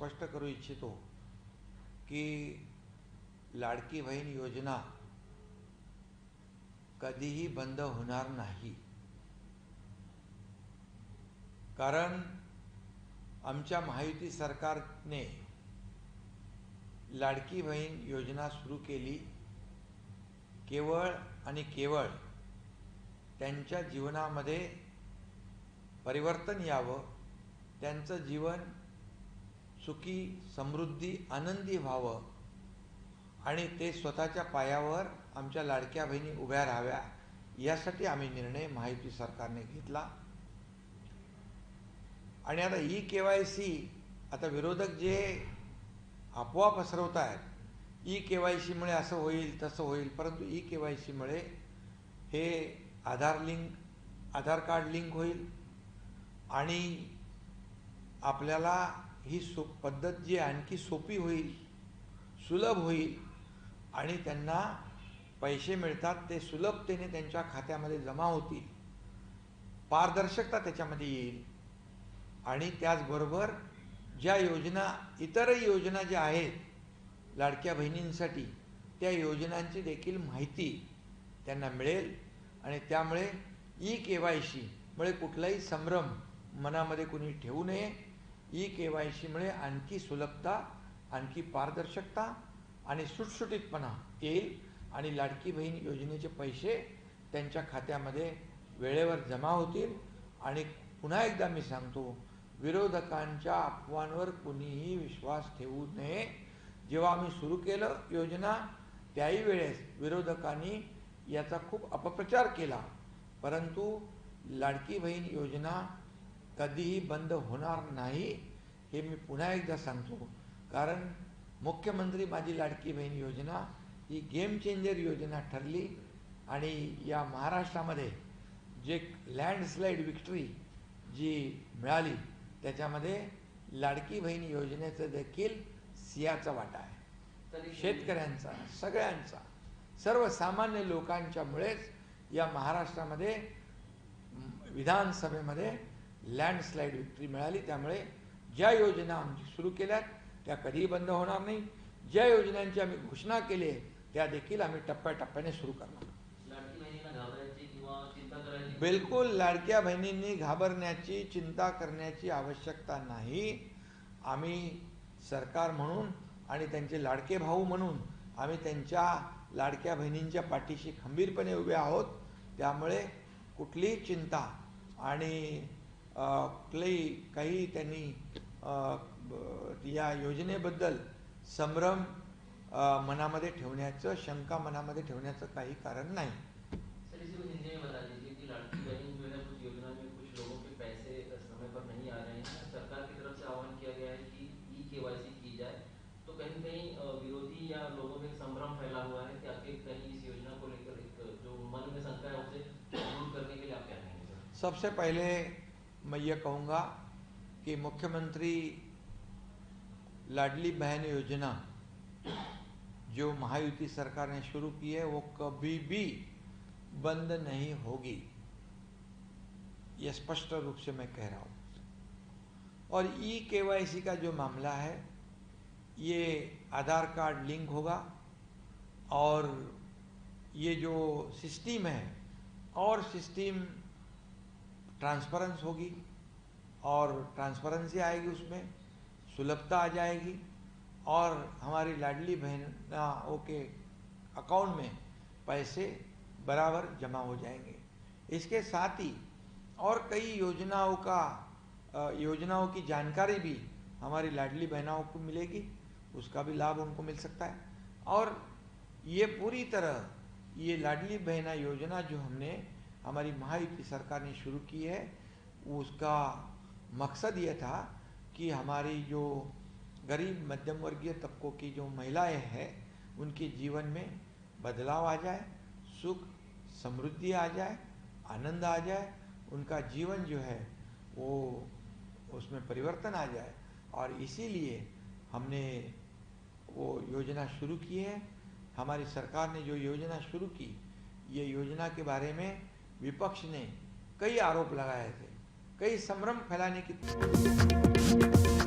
स्पष्ट करू इच्छितो की लाडकी बहीण योजना कधीही बंद होणार नाही. कारण आमच्या महायुती सरकारने लाडकी बहीण योजना सुरू केली केवळ आणि केवळ त्यांच्या जीवनामध्ये परिवर्तन यावं त्यांचं जीवन सुखी समृद्धी आनंदी व्हावं. आणि ते स्वतःच्या पायावर आमच्या लाडक्या बहिणी उभ्या राहाव्या यासाठी आम्ही निर्णय माहिती सरकारने घेतला. आणि आता ई के वाय सी आता विरोधक जे अफवा पसरवत आहेत ई के वाय सीमुळे असं होईल तसं होईल परंतु ई के वाय सीमुळे हे Aadhaar link Aadhaar card link होईल. आणि आपल्याला ही सो पद्धत जी आणखी सोपी होईल सुलभ होईल आणि त्यांना पैसे मिळतात ते सुलभतेने त्यांच्या खात्यामध्ये जमा होतील. पारदर्शकता त्याच्यामध्ये येईल. आणि त्याचबरोबर ज्या योजना इतरही योजना ज्या आहेत लाडक्या बहिणींसाठी त्या योजनांची देखील माहिती त्यांना मिळेल. आणि त्यामुळे ई के वाय सीमुळे कुठलाही संभ्रम मनामध्ये कुणी ठेवू नये. ई के वाय सीमुळे आणखी सुलभता आणखी पारदर्शकता आणि सुटसुटीतपणा येईल आणि लाडकी बहीण योजनेचे पैसे त्यांच्या खात्यामध्ये वेळेवर जमा होतील. आणि पुन्हा एकदा मी सांगतो विरोधकांच्या अफवांवर कुणीही विश्वास ठेवू नये. जेव्हा आम्ही सुरू केलं योजना त्याही वेळेस विरोधकांनी याचा खूप अपप्रचार केला. परंतु लाडकी बहीण योजना कधीही बंद होणार नाही हे मी पुन्हा एकदा सांगतो. कारण मुख्यमंत्री माझी लाडकी बहीण योजना ही गेम चेंजर योजना ठरली आणि या महाराष्ट्रामध्ये जे लँडस्लाईड विक्ट्री जी मिळाली त्याच्यामध्ये लाडकी बहीण योजनेचं देखील सियाचा वाटा आहे. तरी शेतकऱ्यांचा सगळ्यांचा सर्वसामान्य लोकांच्यामुळेच या महाराष्ट्रामध्ये विधानसभेमध्ये लँडस्लाईड विक्ट्री मिळाली त्यामुळे ज्या योजना आमची सुरू केल्यात त्या कधीही बंद होणार नाही. ज्या योजनांची आम्ही घोषणा केली आहे त्या देखील आम्ही टप्प्याटप्प्याने सुरू करणार. बिलकुल लाडक्या बहिणींनी घाबरण्याची चिंता करण्याची आवश्यकता नाही. आम्ही सरकार म्हणून आणि त्यांचे लाडके भाऊ म्हणून आम्ही त्यांच्या लाडक्या बहिणींच्या पाठीशी खंबीरपणे उभे आहोत. त्यामुळे कुठलीही चिंता आणि आपली काही त्यांनी या योजनेबद्दल संभ्रम मनामध्ये ठेवण्याचं शंका मनामध्ये ठेवण्याचं काही कारण नाही. सबसे पहले मैं ये कहूँगा कि मुख्यमंत्री लाडली बहन योजना जो महायुति सरकार ने शुरू की है, वो कभी भी बंद नहीं होगी। ये स्पष्ट रूप से मैं कह रहा हूँ। और ई केवाईसी का जो मामला है, ये आधार कार्ड लिंक होगा और ये जो सिस्टम है, और सिस्टम ट्रांसपेरेंस होगी और ट्रांसपेरेंसी आएगी उसमें, सुलभता आ जाएगी और हमारी लाडली बहनों के अकाउंट में पैसे बराबर जमा हो जाएँगे। इसके साथ ही और कई योजनाओं का योजनाओं की जानकारी भी हमारी लाडली बहनाओं को मिलेगी, उसका भी लाभ उनको मिल सकता है। और ये पूरी तरह ये लाडली बहना योजना जो हमने हमारी महायुति सरकार ने शुरू की है। उसका मकसद ये था कि हमारी जो गरीब मध्यम वर्गीय तबकों की जो महिलाएँ हैं, उनके जीवन में बदलाव आ जाए, सुख, समृद्धि आ जाए, आनंद आ जाए, उनका जीवन जो है वो उसमें परिवर्तन आ जाए। और इसीलिए हमने वो योजना शुरू की है। हमारी सरकार ने जो योजना शुरू की, ये योजना के बारे में विपक्ष ने कई आरोप लगाए थे कई संभ्रम फैलाने की